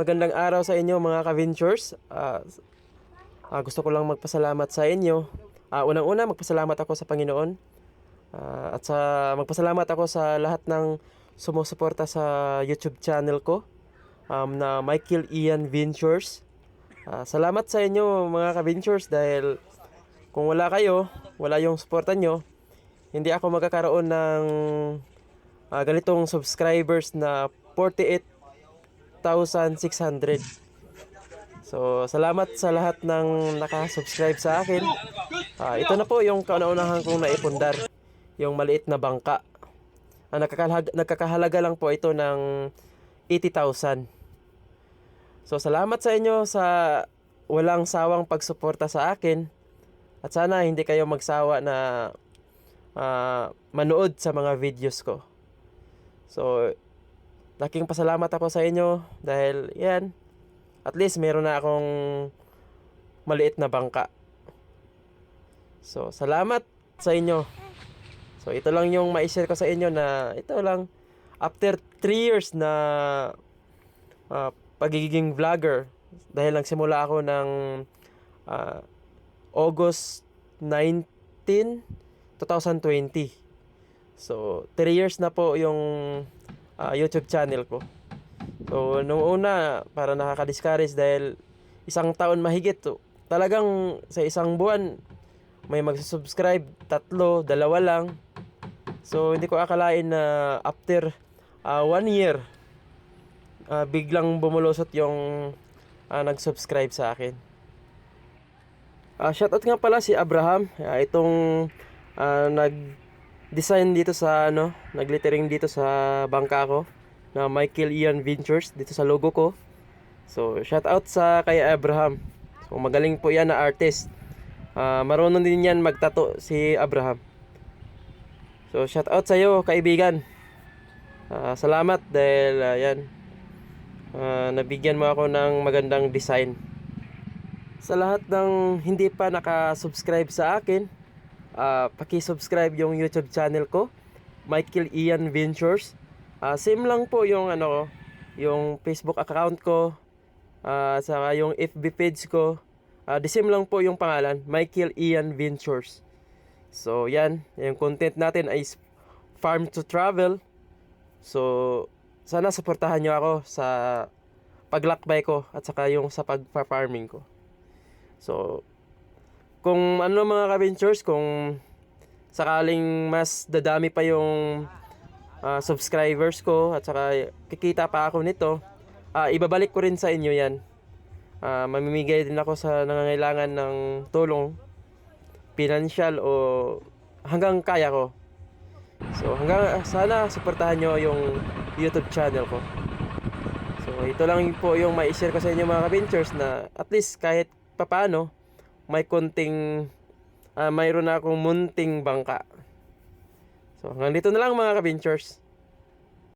Magandang araw sa inyo mga ka-ventures. Ah, ah, gusto ko lang magpasalamat sa inyo. Ah, unang-una, magpasalamat ako sa Panginoon. Ah, at sa magpasalamat ako sa lahat ng sumusuporta sa YouTube channel ko um, na Michael Ian Ventures. Ah, salamat sa inyo mga ka-ventures dahil kung wala kayo, wala yung suporta nyo, hindi ako magkakaroon ng ah, ganitong subscribers na 48,600. So, salamat sa lahat ng nakasubscribe sa akin. Ah, ito na po yung kauna-unahan kong naipundar. Yung maliit na bangka. Ah, nagkakahalaga, nagkakahalaga lang po ito ng 80,000. So, salamat sa inyo sa walang sawang pagsuporta sa akin. At sana hindi kayo magsawa na ah, manood sa mga videos ko. So, laking pasalamat ako sa inyo dahil yan, at least meron na akong maliit na bangka. So, salamat sa inyo. So, ito lang yung ma-share ko sa inyo na ito lang after 3 years na ah, pagiging vlogger dahil nagsimula ako ng ah, August 19, 2020. So, 3 years na po yung ah, YouTube channel ko. So, nung una, para nakaka-discourage dahil isang taon mahigit. So, talagang sa isang buwan, may magsusubscribe, tatlo, dalawa lang. So, hindi ko akalain na after ah, one year, ah, biglang bumulusot yung ah, nag-subscribe sa akin. Ah, shoutout nga pala si Abraham, ah, itong ah, nag-design dito sa ano, nag-lettering dito sa bangka ko na Michael Ian Ventures dito sa logo ko. So, shoutout sa kay Abraham. So, magaling po yan na artist. Ah, marunong din yan magtato si Abraham. So, shoutout sa iyo, kaibigan. Ah, salamat dahil ah, yan. Ah, nabigyan mo ako ng magandang design. Sa lahat ng hindi pa naka-subscribe sa akin, ah, paki-subscribe yung YouTube channel ko, Michael Ian Ventures. Ah, same lang po yung ano yung Facebook account ko, ah, saka yung FB page ko. Ah, the same lang po yung pangalan, Michael Ian Ventures. So, yan, yung content natin ay farm to travel. So, sana suportahan nyo ako sa paglakbay ko at saka yung sa pagpa-farming ko. So, kung ano mga ka-ventures, kung sakaling mas dadami pa yung ah, subscribers ko at saka kikita pa ako nito, ah, ibabalik ko rin sa inyo yan. Ah, mamimigay din ako sa nangangailangan ng tulong, financial o hanggang kaya ko. So hanggang sana suportahan nyo yung YouTube channel ko. So ito lang po yung mai-share ko sa inyo mga ka-ventures na at least kahit papaano may konting ah, mayroon na akong munting bangka. So hanggang dito na lang mga ka-ventures.